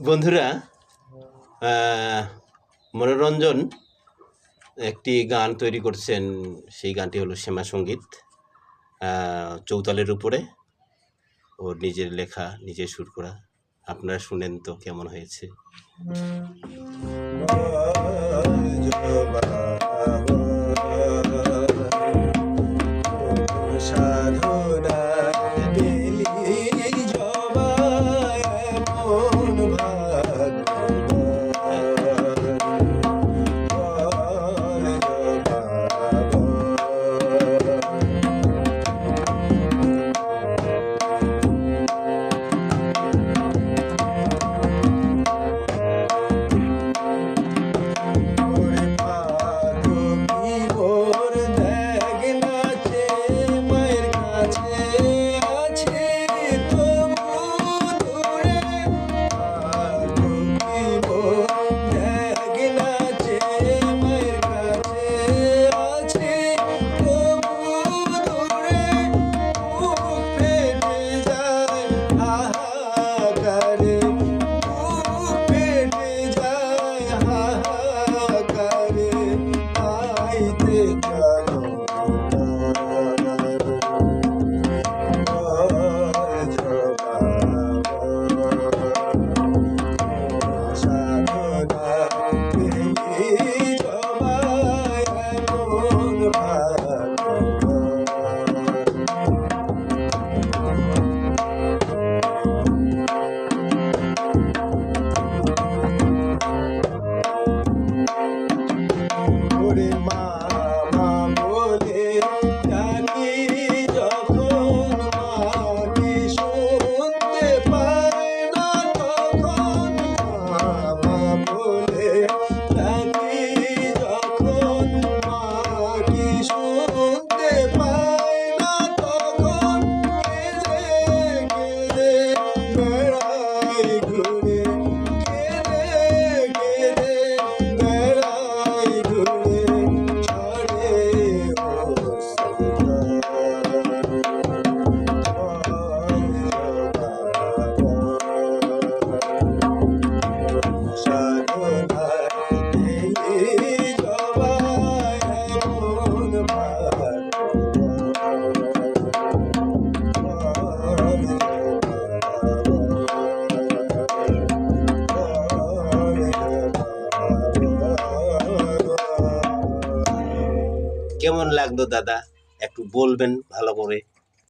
বন্ধুরা মনোরঞ্জন একটি গান তৈরি করছেন। সেই গানটি হলো শ্যামা সংগীত। চৌতালের উপরে ওর নিজের লেখা, নিজের সুর করা। আপনারা শুনেন তো কেমন হয়েছে। ওরে মামা কেমন লাগল দাদা? একটু বলবেন ভালো করে।